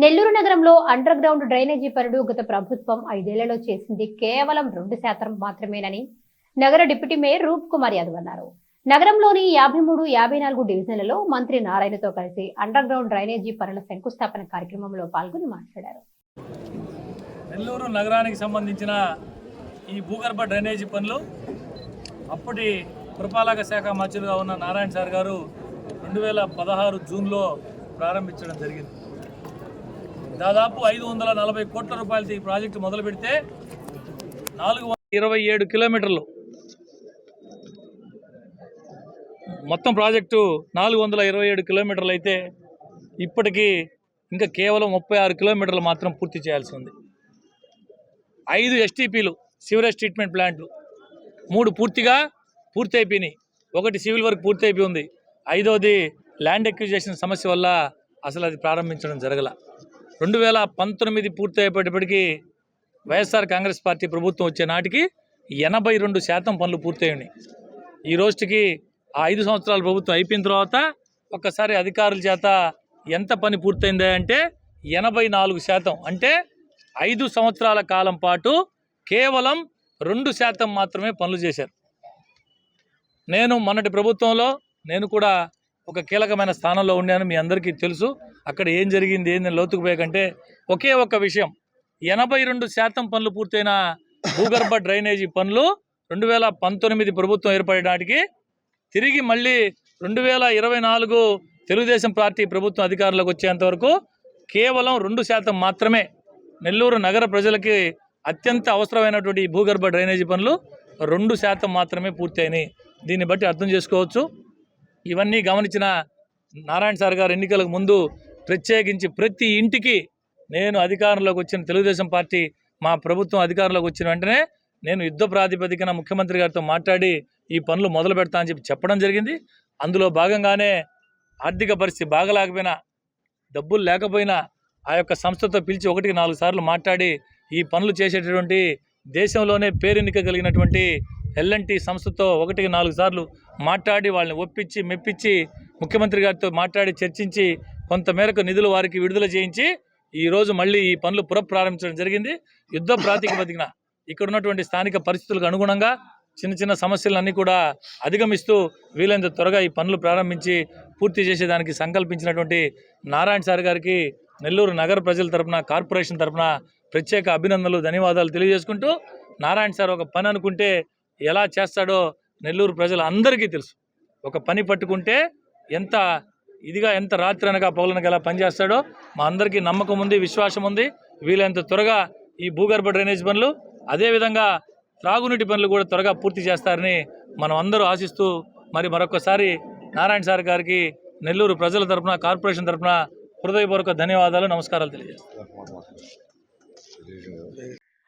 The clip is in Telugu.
నెల్లూరు నగరంలో అండర్ గ్రౌండ్ డ్రైనేజీ పనులు గత ప్రభుత్వం ఐదేళ్ళలో చేసింది కేవలం రెండు శాతం మాత్రమేనని నగర డిప్యూటీ మేయర్ రూప్ కుమార్ యాదవ్ అన్నారు. నగరంలోని యాభై మూడు యాభై నాలుగు డివిజన్లలో మంత్రి నారాయణతో కలిసి అండర్ గ్రౌండ్ డ్రైనేజీ పనుల శంకుస్థాపన కార్యక్రమంలో పాల్గొని మాట్లాడారు. నెల్లూరు నగరానికి సంబంధించిన ఈ భూగర్భ డ్రైనేజీ పనులు అప్పటి పురపాలక శాఖ మంత్రులుగా ఉన్న నారాయణ సార్ గారు రెండు వేల పదహారు జూన్లో ప్రారంభించడం జరిగింది. దాదాపు ఐదు వందల నలభై కోట్ల రూపాయలతో ఈ ప్రాజెక్టు మొదలు పెడితే నాలుగు వందల ఇరవై ఏడు కిలోమీటర్లు మొత్తం ప్రాజెక్టు నాలుగు వందల ఇరవై ఏడు కిలోమీటర్లు అయితే ఇప్పటికీ ఇంకా కేవలం ముప్పై ఆరు కిలోమీటర్లు మాత్రం పూర్తి చేయాల్సి ఉంది. ఐదు ఎస్టీపీలు సివరేజ్ ట్రీట్మెంట్ ప్లాంట్లు మూడు పూర్తిగా పూర్తి అయిపోయినాయి. ఒకటి సివిల్ వర్క్ పూర్తి అయిపోయి ఉంది ఐదోది ల్యాండ్ ఎక్విజేషన్ సమస్య వల్ల అసలు అది ప్రారంభించడం జరగల. రెండు వేల పంతొమ్మిది పూర్తి అయిపోయేటప్పటికీ వైఎస్ఆర్ కాంగ్రెస్ పార్టీ ప్రభుత్వం వచ్చే నాటికి ఎనభై రెండు శాతం పనులు పూర్తయ్యాయి ఈ రోజుకి ఆ ఐదు సంవత్సరాల ప్రభుత్వం అయిపోయిన తర్వాత ఒక్కసారి అధికారుల చేత ఎంత పని పూర్తయిందా అంటే ఎనభై నాలుగు శాతం. అంటే ఐదు సంవత్సరాల కాలం పాటు కేవలం రెండు శాతం మాత్రమే పనులు చేశారు. నేను మొన్నటి ప్రభుత్వంలో నేను కూడా ఒక కీలకమైన స్థానంలో ఉన్నాను మీ అందరికీ తెలుసు. అక్కడ ఏం జరిగింది ఏంది లోతుకుపోయాకంటే ఒకే ఒక విషయం. ఎనభై రెండు శాతం పనులు పూర్తయిన భూగర్భ డ్రైనేజీ పనులు రెండు వేల పంతొమ్మిది ప్రభుత్వం ఏర్పడడానికి తిరిగి మళ్ళీ రెండు వేల ఇరవై నాలుగు తెలుగుదేశం పార్టీ ప్రభుత్వం అధికారంలోకి వచ్చేంత వరకు కేవలం రెండు శాతం మాత్రమే నెల్లూరు నగర ప్రజలకి అత్యంత అవసరమైనటువంటి భూగర్భ డ్రైనేజీ పనులు రెండు శాతం మాత్రమే పూర్తయినాయి. దీన్ని బట్టి అర్థం చేసుకోవచ్చు. ఇవన్నీ గమనించిన నారాయణ సార్ గారు ఎన్నికలకు ముందు ప్రత్యేకించి ప్రతి ఇంటికి నేను అధికారంలోకి వచ్చిన తెలుగుదేశం పార్టీ మా ప్రభుత్వం అధికారంలోకి వచ్చిన వెంటనే నేను యుద్ధ ప్రాతిపదికన ముఖ్యమంత్రి గారితో మాట్లాడి ఈ పనులు మొదలు పెడతా అని చెప్పి చెప్పడం జరిగింది. అందులో భాగంగానే ఆర్థిక పరిస్థితి బాగలేకపోయినా డబ్బులు లేకపోయినా ఆ యొక్క సంస్థతో పిలిచి ఒకటికి నాలుగు సార్లు మాట్లాడి ఈ పనులు చేసేటటువంటి దేశంలోనే పేరెన్నిక కలిగినటువంటి ఎల్ఎన్టీ సంస్థతో ఒకటికి నాలుగు సార్లు మాట్లాడి వాళ్ళని ఒప్పించి మెప్పించి ముఖ్యమంత్రి గారితో మాట్లాడి చర్చించి కొంతమేరకు నిధులు వారికి విడుదల చేయించి ఈరోజు మళ్ళీ ఈ పనులు పునఃప్రారంభించడం జరిగింది. యుద్ధ ప్రాతిపదికన ఇక్కడ ఉన్నటువంటి స్థానిక పరిస్థితులకు అనుగుణంగా చిన్న చిన్న సమస్యలన్నీ కూడా అధిగమిస్తూ వీలైనంత త్వరగా ఈ పనులు ప్రారంభించి పూర్తి చేసేదానికి సంకల్పించినటువంటి నారాయణ సార్ గారికి నెల్లూరు నగర ప్రజల తరపున కార్పొరేషన్ తరపున ప్రత్యేక అభినందనలు ధన్యవాదాలు తెలియజేసుకుంటూ నారాయణ సార్ ఒక పని అనుకుంటే ఎలా చేస్తాడో నెల్లూరు ప్రజలు అందరికీ తెలుసు. ఒక పని పట్టుకుంటే ఎంత ఇదిగా ఎంత రాత్రి అనగా పౌలనగా ఎలా పనిచేస్తాడో మా అందరికీ నమ్మకం ఉంది విశ్వాసం ఉంది. వీలైనంత త్వరగా ఈ భూగర్భ డ్రైనేజ్ పనులు అదేవిధంగా త్రాగునీటి పనులు కూడా త్వరగా పూర్తి చేస్తారని మనం అందరూ ఆశిస్తూ మరి మరొకసారి నారాయణ సార్ గారికి నెల్లూరు ప్రజల తరపున కార్పొరేషన్ తరపున హృదయపూర్వక ధన్యవాదాలు నమస్కారాలు తెలియజేస్తాను